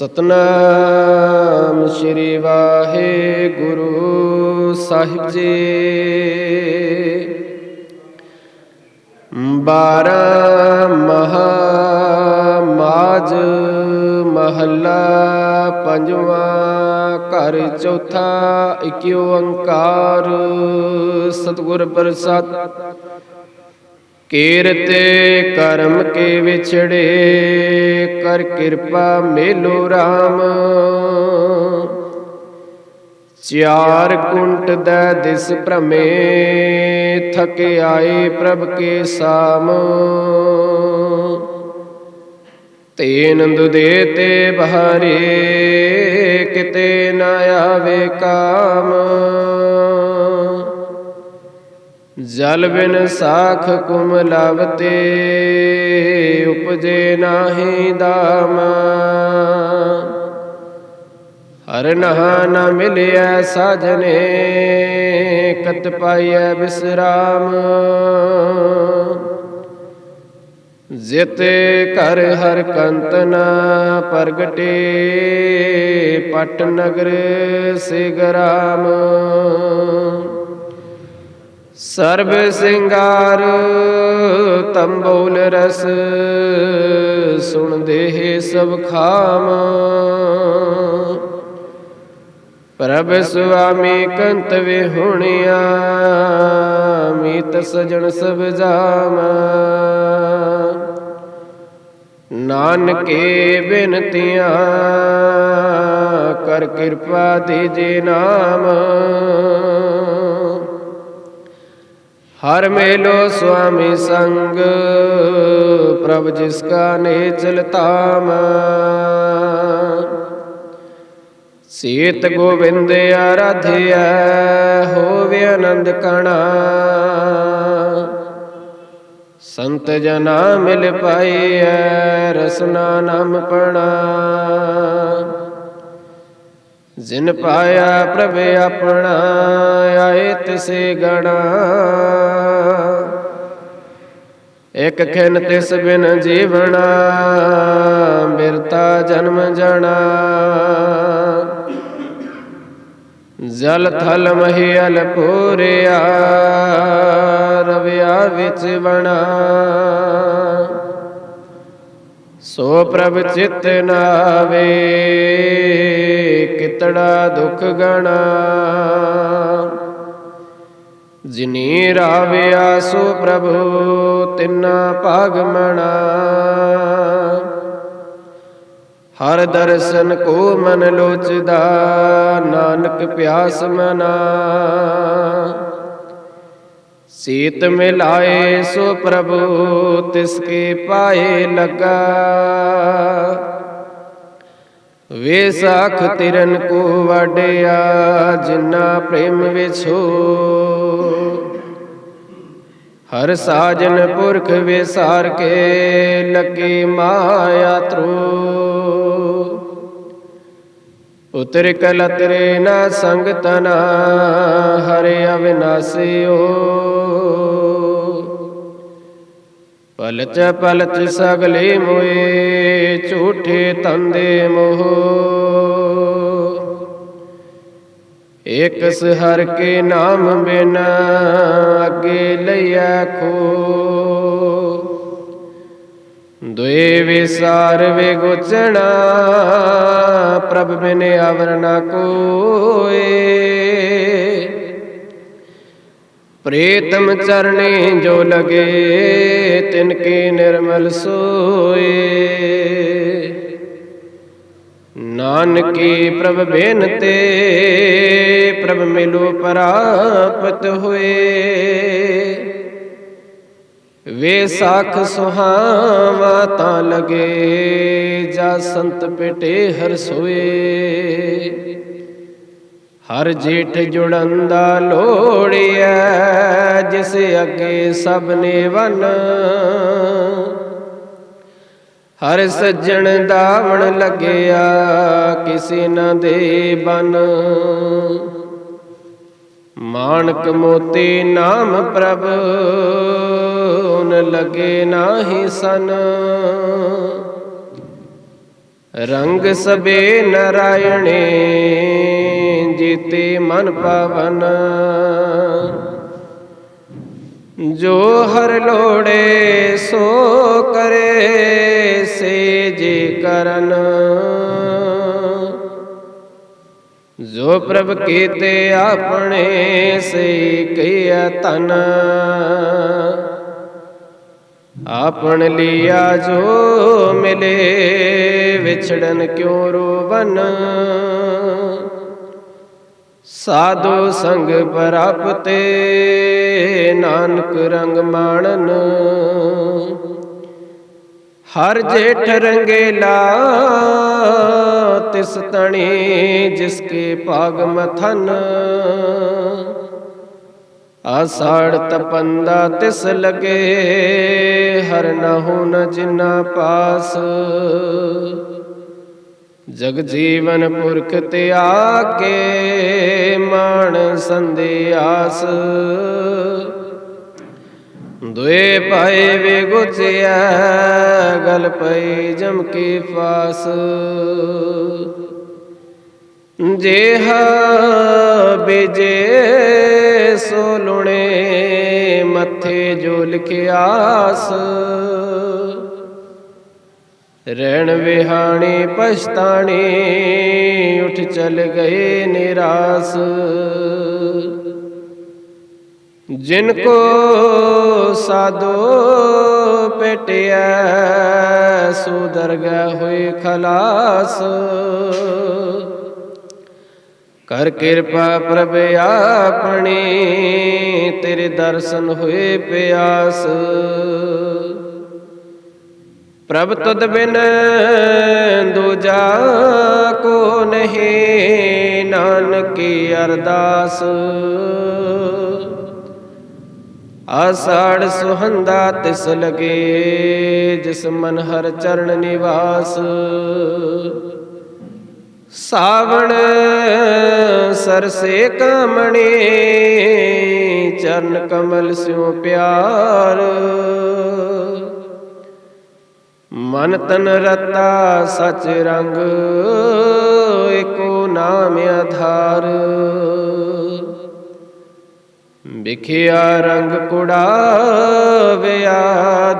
ਸਤਨਾਮ ਸ੍ਰੀ ਵਾਹਿਗੁਰੂ ਸਾਹਿਬ ਜੀ। ਬਾਰਾਂ ਮਹਾ ਮਾਜ ਮਹੱਲਾ ਪੰਜਵਾਂ ਘਰ ਚੌਥਾ ਇਕ ਓੰਕਾਰ। ਸਤਿਗੁਰ ਪ੍ਰਸਾਦ ਕੀਰਤੇ ਕਰਮ ਕੇ ਵਿਛੜੇ, ਕਰ ਕਿਰਪਾ ਮੇਲੋ RAM ਚਾਰ ਕੁੰਟ ਦਾ ਦਿਸ ਭ੍ਰਮੇ, ਥਕ ਆਏ ਪ੍ਰਭ ਕੇ ਸਾਮ। ਤੇਨ ਦੁਦੇ ਤੇ ਬਹਾਰੇ, ਕਿਤੇ ਨਾ ਆਵੇ ਕਾਮ। ਜਲ ਬਿਨ ਸਾਖ ਕੁਮ ਲਵਤੇ, ਉਪਜੇ ਨਾਹੀ ਦਾਮ। ਹਰ ਨਹਾ ਨ ਮਿਲਿਆ ਸਾਜਨੇ, ਕਤ ਪਾਈਐ ਬਿਸਰਾਮ। ਜਿਤ ਕਰ ਹਰ ਕੰਤ ਨ ਪ੍ਰਗਟੇ, ਪਟ ਨਗਰ ਸਿਗਰਾਮ। ਸਰਬ ਸਿੰਗਾਰ, ਤੰਬੋਲ ਰਸ ਸੁਣਦੇ ਦੇਹ ਸਭ ਖਾਮ। ਪ੍ਰਭ ਸੁਆਮੀ ਕੰਤ ਵੇ ਮੀਤ ਸਜਣ ਸਭ ਜਾਮ। ਨਾਨਕੇ ਬਿਨਤੀਆਂ, ਕਰ ਕਿਰਪਾ ਦੀਜੇ ਨਾਮ। ਹਰ ਮੇਲੋ ਸੁਆਮੀ ਸੰਗ, ਪ੍ਰਭ ਜਿਸ ਕਾ ਨੇ ਚਲਤਾਮ ਸੀਤ ਗੋਬਿੰਦ ਆਰਾਧਿਆ, ਹੋਵੇ ਆਨੰਦ ਕਣਾ। ਸੰਤ ਜਨਾ ਮਿਲ ਪਾਈਐ, ਰਸਨਾ ਨਾਮ ਪਣਾ। ਜਿਨ ਪਾਇਆ ਪ੍ਰਭ ਆਪਣਾ, ਆਏ ਤਿਸੇ ਗਣਾ। ਇਕ ਖਿਨ ਤਿਸ ਬਿਨ ਜੀਵਣਾ, ਬਿਰਤਾ ਜਨਮ ਜਣਾ। ਜਲ ਥਲ ਮਹੀਲ ਪੂਰਿਆ, ਰਵਿਆ ਵਿੱਚ ਬਣਾ। ਸੋ ਪ੍ਰਭ ਚਿਤ ਨਾਵੇ ਕਿਤੜਾ ਦੁਖ ਗਣਾ। ਜਿਨੀ ਰਾਵਿਆ ਸੋ ਪ੍ਰਭੂ, ਤਿੰਨਾ ਭਾਗ ਮਣਾ। ਹਰ ਦਰਸ਼ਨ ਕੋ ਮਨ ਲੋਚਦਾ, ਨਾਨਕ ਪਿਆਸ ਮਨਾ। ਸੀਤ ਮਿਲਾਏ ਸੋ ਪ੍ਰਭੂ ਤਿਸ ਕੇ ਪਾਏ ਲਗਾ ਵੇ ਸਾਖ ਤਿਰਨ ਕੋ ਵਾਡਿਆ ਜਿਨਾ ਪ੍ਰੇਮ ਵਿਛੋ ਹਰ ਸਾਜਨ ਪੁਰਖ ਵਿਸਾਰ ਕੇ ਲੱਗੇ ਮਾਇਆ ਤ੍ਰੂ ਉਤਰ ਕਲਤਰੇ ਨਾ ਸੰਗ ਤਨਾ ਹਰਿ ਅਵਿਨਾਸਿਓ ਪਲਚ ਪਲਚ ਸਗਲੇ ਮੋਏ, ਝੂਠੇ ਤੰਦੇ ਮੋਹ। ਇਕ ਹਰ ਕੇ ਨਾਮ ਬਿਨ ਅੱਗੇ ਲਈਐ ਖੋ ਦੁਏ ਵਿਸਾਰ ਵੇ ਗੁਚਣਾ ਪ੍ਰਭ ਬਿਨ ਅਵਰ ਨ ਕੋਏ। ਪ੍ਰੀਤਮ ਚਰਣੇ ਜੋ ਲਗੇ, ਤਿਨ ਕੀ ਨਿਰਮਲ ਸੋਏ। ਨਾਨਕੀ ਪ੍ਰਭ ਬੇਨਤੇ, ਪ੍ਰਭ ਮਿਲੋ ਪ੍ਰਾਪਤ ਹੋਏ। ਵੇ ਸਾਖ ਸੁਹਾਵਾ ਤਾਂ ਲਗੇ, ਜਾ ਸੰਤ ਪਿਟੇ ਹਰ ਸੋਏ। ਹਰ ਜੇਠ ਜੁੜੰਦਾ ਲੋੜਿਆ ਜਿਸ ਅੱਗੇ ਸਭ ਨੇ ਵਨ। ਹਰ ਸੱਜਣ ਦਾਵਣ ਲੱਗਿਆ, ਕਿਸੇ ਨਾ ਦੇ ਬਨ। ਮਾਨਕ ਮੋਤੀ ਨਾਮ ਪ੍ਰਭ, ਉਨ ਲਗੇ ਨਾਹੀ ਸਨ। ਰੰਗ ਸਬੇ ਨਰਾਇਣੇ, ਜੀਤੇ ਮਨ ਪਵਨ। ਜੋ ਹਰ ਲੋੜੇ, ਸੋ ਕਰੇ, ਸੇ ਜੇ ਕਰਨ। ਜੋ ਪ੍ਰਭ ਕੀਤੇ ਆਪਣੇ ਸੇ ਕੀਆ ਤਨ ਆਪਣ ਲਿਆ ਜੋ ਮਿਲੇ, ਵਿਛੜਨ ਕਿਉ ਰੋਵਨ? ਸਾਧੂ ਸੰਗ ਪ੍ਰਾਪਤੇ, ਨਾਨਕ ਰੰਗ ਮਾਣਨ। ਹਰ ਜੇਠ ਰੰਗੇਲਾ ਤਿਸ ਤਣੀ, ਜਿਸ ਕੇ ਭਾਗ ਮਥਨ ਆਸਾੜ ਤਪੰਦਾ ਤਿਸ ਲਗੇ, ਹਰ ਨਹੁ ਨ ਜਿਨਾ ਪਾਸ। ਜਗ ਜੀਵਨ ਪੁਰਖ ਤੇ ਆਕੇ ਮਾਣ ਸੰਧਿਆਸ ਦੁਏ ਪਾਏ ਵੇ ਗੁਚਿਆ ਗਲ ਪਈ ਜਮ ਕੀ ਫਾਸ। ਜੇਹ ਬੇਜੇ ਸੋ ਲੁਣੇ, ਮੱਥੇ ਜੋ ਲਿਖਿਆਸ ਰਹਿਣ ਵਿਹਾਣੀ, ਪਛਤਾਣੀ, ਉਠ ਚਲ ਗਏ ਨਿਰਾਸ। ਜਿਨ ਕੋ ਸਾਧੋ ਪਟਿਆ ਸੋ ਹੋਏ ਖਲਾਸ। ਕਰ ਕਿਰਪਾ ਪ੍ਰਭ ਆਪਣੀ, ਤੇਰੇ ਦਰਸ਼ਨ ਹੋਏ ਪਿਆਸ। ਪ੍ਰਭ ਤੁਧ ਬਿਨ ਦੂਜਾ ਕੋ ਨਹੀਂ, ਨਾਨਕੀ ਅਰਦਾਸ। ਆਸਾੜ ਸੁਹੰਦਾ ਤਿਸ ਲਗੇ, ਜਿਸ ਮਨ ਹਰ ਚਰਨ ਨਿਵਾਸ। ਸਾਵਣ ਸਰਸੇ ਕਮਣੀ, ਚਰਨ ਕਮਲ ਸਿਉ ਪਿਆਰ। ਮਨ ਤਨ ਰਤਾ ਸਚ ਰੰਗ, ਏਕੋ ਨਾਮ ਆਧਾਰ। ਵਿਖਿਆ ਰੰਗ ਕੁੜਾਵਿਆ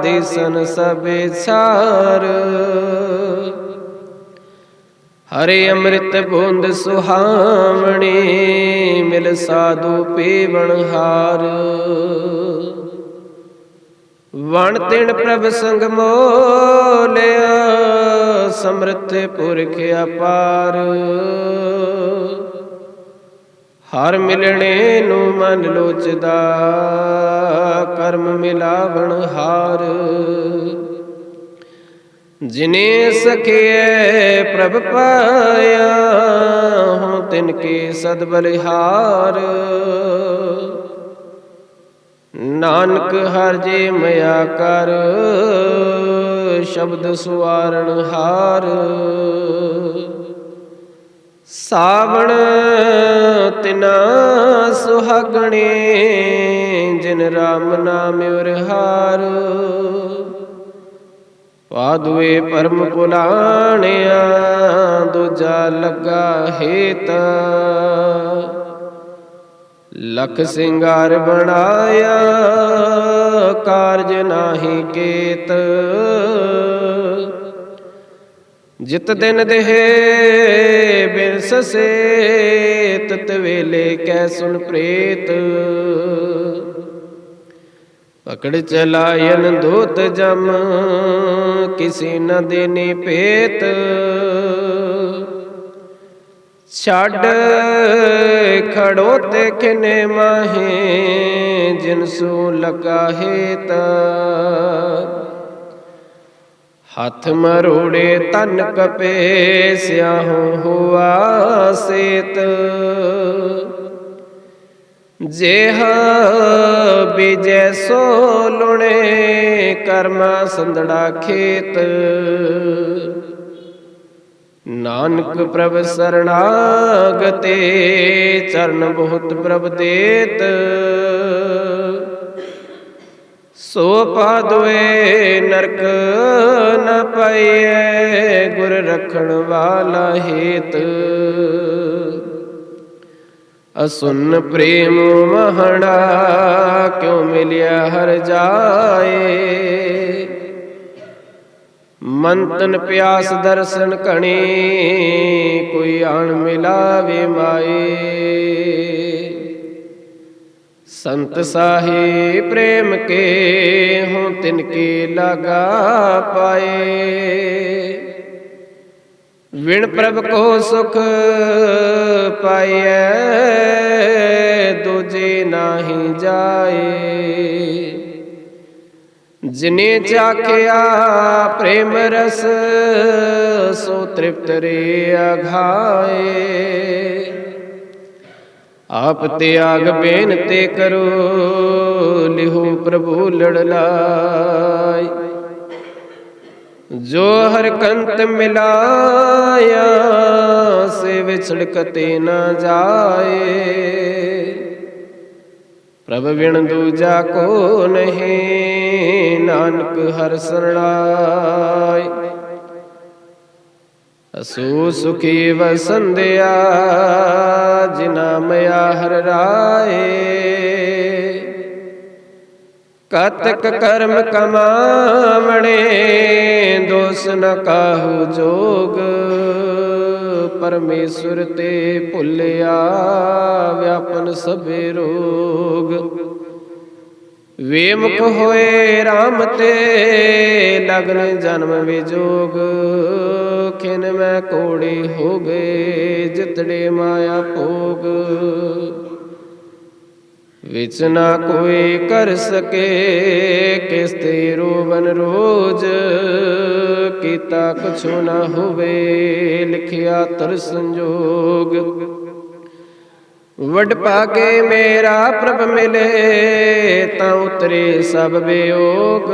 ਦਿਸਨ ਸਭੇ ਸਾਰ। ਹਰੇ ਅੰਮ੍ਰਿਤ ਬੂੰਦ ਸੁਹਾਵਣੀ ਮਿਲ ਸਾਧੂ ਪੀਵਣ ਹਾਰ। ਵਣ ਤਿਣ ਪ੍ਰਭ ਸੰਗ ਮੋਲਿਆ, ਸਮਰਥ ਪੁਰਖ ਅਪਾਰ। ਹਰ ਮਿਲਣੇ ਨੂੰ ਮਨ ਲੋਚਦਾ, ਕਰਮ ਮਿਲਾਵਣ ਹਾਰ। ਜਿਨੇ ਸਖਿਐ ਪ੍ਰਭ ਪਾਇਆ ਹੂੰ ਤਿਨ ਕੇ ਸਦ ਬਲਿਹਾਰ। ਨਾਨਕ ਹਰ ਜੇ ਮਿਆ ਕਰ, ਸ਼ਬਦ ਸੁਆਰਣ ਹਾਰ। ਸਾਵਣ ਤਿਨਾ ਸੁਹਾਗਣੇ, ਜਿਨ ਰਾਮ ਨਾਮ ਉਰਹਾਰ ਪਾਦਵੇ ਪਰਮ ਪੁਲਾਣਿਆ ਦੂਜਾ ਲੱਗਾ ਹੇਤ। ਲਖ ਸਿੰਗਾਰ ਬਣਾਇਆ, ਕਾਰਜ ਨਾਹੀ ਕੇਤ। ਜਿਤ ਦਿਨ ਦੇਹ ਬਿਰਸ ਸੇ ਤਤ ਵੇਲੇ ਕੈ ਸੁਣ ਪ੍ਰੇਤ। ਪਕੜ ਚਲਾਇਨ ਧੂਤ ਜਮ, ਕਿਸੀ ਨ ਦੇਨੇ ਭੇਤ। ਛੱਡ ਖੜੋ ਤੇ ਕਿਨੇ ਮਾਹੇ, ਜਿਨ ਸੂ ਲਗਾ ਹੇਤ। ਹੱਥ ਮਰੋੜੇ ਤਨ ਕਪੇ ਸਿਆਹੋ ਹੁਆ ਸੇਤ। ਜੇਹ ਬੀਜੈ ਸੋ ਲੁਣੇ ਕਰਮਾ ਸੰਦੜਾ ਖੇਤ। ਨਾਨਕ ਪ੍ਰਭ ਸਰਣਾਗਤੇ ਚਰਨ ਬਹੁਤ ਪ੍ਰਭ ਦੇਤ। ਸੋ ਪਾਦਵੇ ਨਰਕ ਨ ਪਾਈਐ, ਗੁਰ ਰਖਣ ਵਾਲਾ ਹੇਤ। ਅਸੁਨ ਪ੍ਰੇਮ ਮਹੜਾ ਕਿਉ ਮਿਲਿਆ ਹਰ ਜਾਏ। ਮੰਤਨ ਪਿਆਸ ਦਰਸ਼ਨ ਕਣੀ ਕੋਈ ਆਣ ਮਿਲਾਵੇ ਮਾਏ। ਸੰਤ ਸਾਹੀ ਪ੍ਰੇਮ ਕੇ ਹੋਂ ਤਿਨ ਕੇ ਲਗਾ ਪਾਏ। ਵਿਣ ਪ੍ਰਭ ਕੋ ਸੁਖ ਪਾਈਐ, ਦੂਜੇ ਨਾਹੀ ਜਾਏ। ਜਿਨੇ ਚਾਖਿਆ ਪ੍ਰੇਮ ਰਸ, ਸੋ ਤ੍ਰਿਪਤ ਰੇ ਅਘਾਏ। ਆਪ ਤਿਆਗ ਬੇਨ ਤੇ ਕਰੋ ਲਿਹੋ ਪ੍ਰਭੂ ਲੜ ਲਾਈ ਜੋ ਹਰ ਕੰਤ ਮਿਲਾਇਆ, ਸੇ ਵਿਛੜ ਕਤੇ ਨਾ ਜਾਏ। ਪ੍ਰਭ ਵਿਣ ਦੂਜਾ ਕੋ ਨਹੀਂ, ਨਾਨਕ ਹਰ ਸਰਣਾਈ ਅਸੂ ਸੁਖੀ ਵਸੰਦਿਆ ਜਿਨਾ ਮਿਆ ਹਰ ਰਾਏ। ਕਤਕ ਕਰਮ ਕਮਾਵਣੇ, ਦੋਸ ਨ ਕਾਹੂ ਜੋਗ। ਪਰਮੇਸ਼ਰ ਤੇ ਭੁੱਲਿਆ ਵਿਆਪਨ ਸਭੇ ਰੋਗ। ਵੇਮੁਖ ਹੋਏ RAM ਤੇ, ਲਗਨ ਜਨਮ ਵਿਜੋਗ। ਖਿਨ ਮੈਂ ਕੋੜੇ ਹੋ ਗਏ, ਜਿਤੜੇ ਮਾਇਆ ਭੋਗ। ਵਿਚ ਨਾ ਕੋਈ ਕਰ ਸਕੇ ਕਿਸ ਤੇ ਰੋਵਨ ਰੋਜ। ਕੀਤਾ ਕੁਛ ਨਾ ਹੋਵੇ, ਲਿਖਿਆ ਤਰ ਸੰਜੋਗ। ਵਡ ਪਾਕੇ ਮੇਰਾ ਪ੍ਰਭ ਮਿਲੇ, ਤਾਂ ਉਤਰੇ ਸਭ ਵਿਯੋਗ।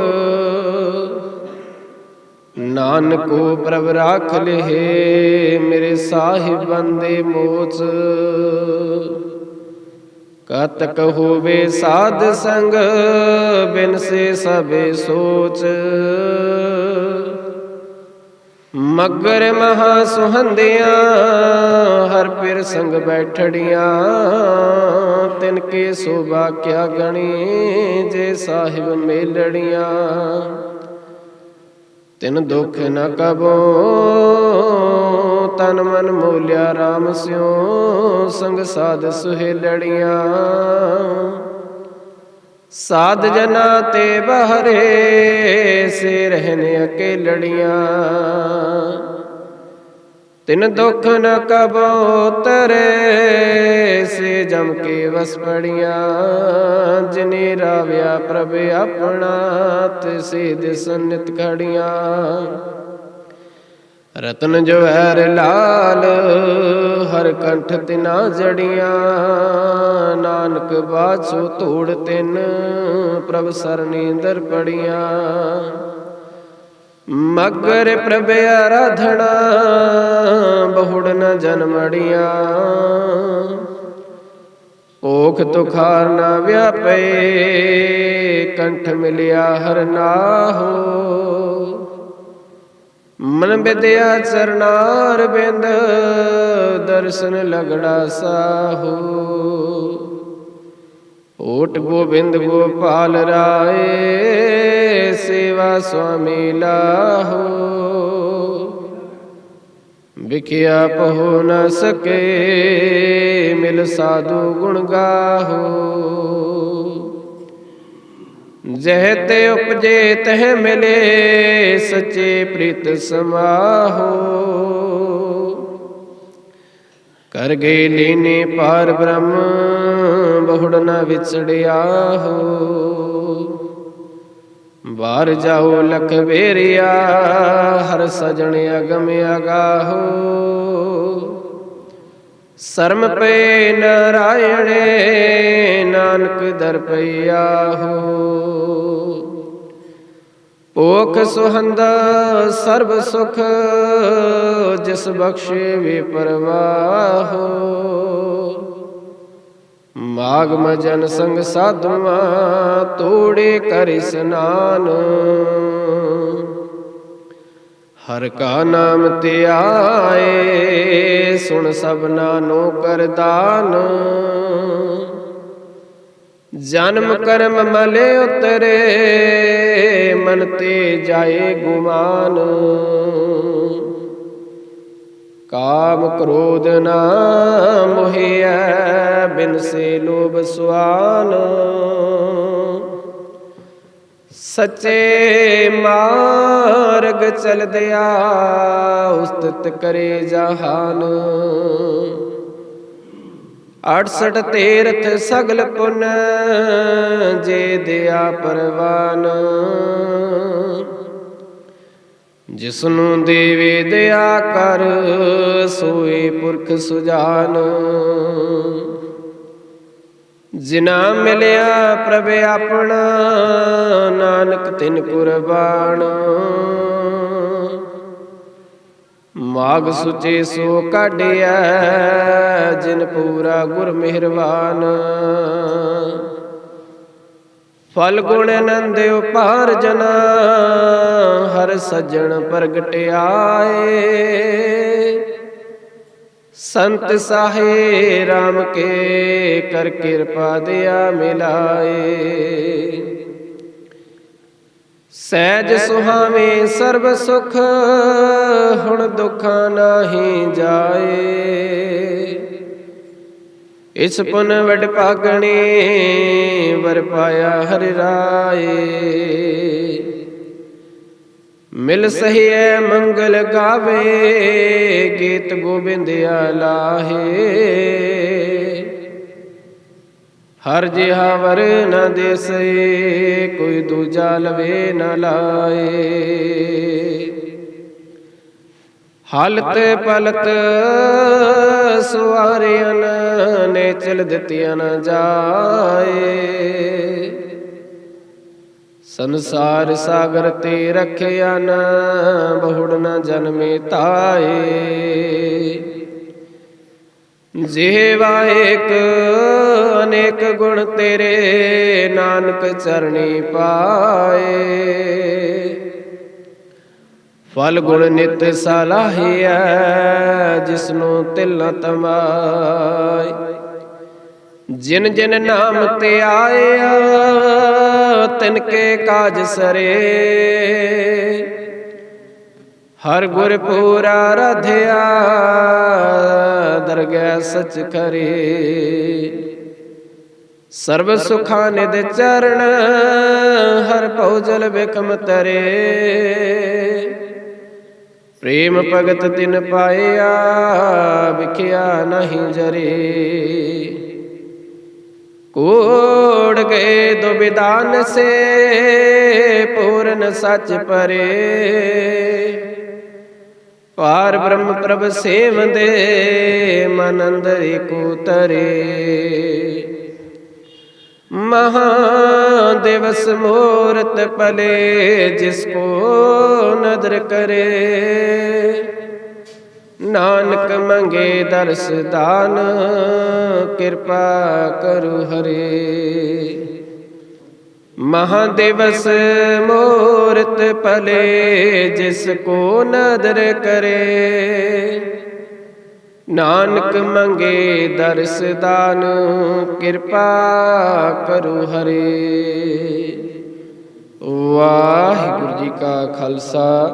ਨਾਨਕੋ ਪ੍ਰਭ ਰਾਖ ਲਹੇ ਮੇਰੇ ਸਾਹਿਬ ਬੰਦੇ ਮੋਚ। ਕਤਕ ਹੋਵੇ ਸਾਧ ਸੰਗ, ਬਿਨ ਸੇ ਸਭੇ ਸੋਚ। ਮਗਰ ਮਹਾ ਸੁਹੰਦਿਆਂ, ਹਰ ਪਿਰ ਸੰਗ ਬੈਠੜੀਆਂ। ਤਿਨ ਕੇ ਸੋਭਾ ਕਿਆ ਗਣੀ, ਜੇ ਸਾਹਿਬ ਮੇਲੜੀਆਂ। ਤਿਨ ਦੁਖ ਨ ਕਬੋ, ਤਨ ਮਨ ਮੋਲਿਆ RAM ਸਿਉ, ਸੰਗ ਸਾਧ ਸੁਹੇਲੜੀਆਂ। ਸਾਧ ਜਨਾ ਤੇ ਬਹਰੇ ਸੇ ਰਹਿਨ ਅਕੇਲੜੀਆਂ। ਤਿਨ ਦੁਖ ਨ ਕਬੋ ਤਰੇ ਸੇ ਜਮ ਕੇ ਵਸ ਪੜੀਆਂ ਜਿਨੇ ਰਾਵਿਆ ਪ੍ਰਭ ਆਪਣਾ ਤੇ ਸੇ ਦਿਸ ਨਿਤ ਰਤਨ ਜਵਹਿਰ ਲਾਲ, ਹਰ ਕੰਠ ਤਿਨਾ ਜੜੀਆਂ। ਨਾਨਕ ਬਾਛੋ ਧੂੜ ਤਿਨ, ਪ੍ਰਭ ਸਰਨੀ ਦਰ ਪੜੀਆਂ। ਮਗਰ ਪ੍ਰਭ ਆਰਾਧਣਾ ਬਹੁੜ ਨ ਜਨਮੜੀਆਂ ਭੋਖ ਤੁਖਾਰ ਨ ਵਿਆਪੇ, ਕੰਠ ਮਿਲਿਆ ਹਰ ਨਾਹੋ। ਮਨ ਵਿਦਿਆ ਚਰਨਾਰ ਬਿੰਦ, ਦਰਸ਼ਨ ਲਗੜਾ ਸਾਹੂ। ਓਟ ਗੋਬਿੰਦ ਗੋਪਾਲ ਰਾਏ, ਸੇਵਾ ਸੁਆਮੀ ਲਾਹੋ। ਵਿਖਿਆ ਪਹੁ ਨ ਸਕੇ, ਮਿਲ ਸਾਧੂ ਗੁਣ ਗਾਹੋ। ਜਹ ਤੇ ਉਪਜੇ ਤਹ ਮਿਲੇ, ਸੱਚੇ ਪ੍ਰੀਤ ਸਮਾਹੋ। ਕਰ ਗਏ ਲੀਨੇ ਪਾਰ ਬ੍ਰਹਮ, ਬਹੁੜ ਨ ਵਿਛੜਿਆ ਹੋ ਬਾਹਰ ਜਾਓ ਲਖ ਵੇਰਿਆ, ਹਰ ਸਜਣ ਅਗਮ ਅਗਾਹੋ। ਸਰਮ ਪਏ ਨਰਾਇਣੇ ਨਾਨਕ ਦਰ ਪਈਆ ਹੋ। ਓਖ ਸੁਹੰਦ ਸਰਬ ਸੁਖ, ਜਿਸ ਬਖਸ਼ੇ ਵੇ ਪਰਵਾਹੋ ਮਾਗ ਮਜਨ ਸੰਗ ਸਾਧੂਆਂ, ਤੋੜੇ ਕਰ ਇਸਨਾਨ ਹਰ ਕਾ ਨਾਮ ਧਿਆਏ ਸੁਣ ਸਭਨਾ ਨੋ ਕਰਦਾਨ ਜਨਮ ਕਰਮ ਮਲੇ ਉਤਰੇ, ਮਨ ਤੇ ਜਾਏ ਗੁਮਾਨ। ਕਾਮ ਕ੍ਰੋਧ ਨਾ ਮੋਹਿਐ, ਬਿਨ ਸੇ ਲੋਭ ਸੁਆਨ। ਸੱਚੇ ਮਾਰਗ ਚਲਦਿਆ ਉਸਤਤ ਕਰੇ ਜਹਾਨ। 68 ਤੀਰਥ ਸਗਲ ਪੁਨ, ਜੇ ਦਿਆ ਪਰਵਾਨ। ਜਿਸ ਨੂੰ ਦੇਵੇ ਦਇਆ ਕਰ, ਸੋਏ ਪੁਰਖ ਸੁਜਾਨ। ਜਿਨਾ ਮਿਲਿਆ ਪ੍ਰਭ ਆਪਣਾ, ਨਾਨਕ ਤਿਨ ਕੁਰਬਾਨ। ਮਾਗ ਸੁਚੇ ਸੋ ਕਾਢਿਆ, ਜਿਨ ਪੂਰਾ ਗੁਰ ਮਿਹਰਬਾਨ। ਫਲ ਗੁਣ ਆਨੰਦ ਉਪਾਰ ਜਨਾ, ਹਰ ਸੱਜਣ ਪ੍ਰਗਟ ਆਏ। ਸੰਤ ਸਾਹੇ RAM ਕੇ ਕਰ ਕਿਰਪਾ ਦਿਆ ਮਿਲਾਏ। ਸਹਿਜ ਸੁਹਾਵੇਂ ਸਰਬ ਸੁਖ, ਹੁਣ ਦੁੱਖਾਂ ਨਾਹੀ ਜਾਏ। ਇਸ ਪੁਨ ਵਡ ਭਾਗਣੇ, ਵਰ ਪਾਇਆ ਹਰਿ ਰਾਏ। ਮਿਲ ਸਹੀਐ, ਮੰਗਲ ਗਾਵੇ, ਗੀਤ ਗੋਬਿੰਦਿਆ ਲਾਹੇ ਹਰ ਜਿਹਾ ਵਰ ਨ ਦੇਸਏ ਕੋਈ ਦੂਜਾ ਲਵੇ ਨ ਲਾਏ। ਹਾਲਤ ਪਲਤ ਸਵਾਰਿਆਂ ਨੇ ਚਲ ਦਿੱਤੀਆਂ ਨ ਜਾਏ। ਸੰਸਾਰ ਸਾਗਰ ਤੇ ਰਖਿਆ ਨਾ, ਬਹੁੜ ਨ ਜਨਮੇ ਤਾਏ। ਜਿਹਵਾ ਏਕ ਅਨੇਕ ਗੁਣ ਤੇਰੇ, ਨਾਨਕ ਚਰਣੀ ਪਾਏ। ਫਲ ਗੁਣ ਨਿਤ ਸਲਾਹੀਐ ਜਿਸਨੂੰ ਤਿਲ ਨ ਤਮਾਈ ਜਿਨ ਜਿਨ ਨਾਮ ਤੇ ਆਇਆ ਤਿਨ ਕੇ ਕਾਜ ਸਰੇ। ਹਰ ਗੁਰ ਪੂਰਾ ਰਧਿਆ, ਦਰਗਹਿ ਸਚ ਕਰੇ। ਸਰਬ ਸੁਖਾਂ ਨਿਦ ਚਰਨ, ਹਰ ਭਉਜਲ ਬਿਕਮ ਤਰੇ। ਪ੍ਰੇਮ ਭਗਤ ਤਿਨ ਪਾਇਆ, ਵਿਖਿਆ ਨਹੀਂ ਜਰੇ। ਕੋੜ ਗਏ ਦੁਬਿਦਾਨ ਸੇ ਪੂਰਨ ਸੱਚ ਪਰੇ। ਪਾਰ ਬ੍ਰਹਮ ਪ੍ਰਭ ਸੇਵੰਦੇ ਮਨ ਅੰਦਰ ਏਕੋ ਤਰੇ ਮਹਾ ਦਿਵਸ ਮੂਰਤ ਪਲੇ, ਜਿਸ ਕੋ ਨਦਰ ਕਰੇ। ਨਾਨਕ ਮੰਗੇ ਦਰਸ ਦਾਨ, ਕਿਰਪਾ ਕਰੁ ਹਰੇ। ਮਹਾਦਿਵਸ ਮੂਰਤ ਪਲੇ ਜਿਸ ਕੋ ਨਦਰ ਕਰੇ। ਨਾਨਕ ਮੰਗੇ ਦਰਸ ਦਾਨ, ਕਿਰਪਾ ਕਰੁ ਹਰੇ। ਵਾਹਿਗੁਰੂ ਜੀ ਕਾ ਖਾਲਸਾ।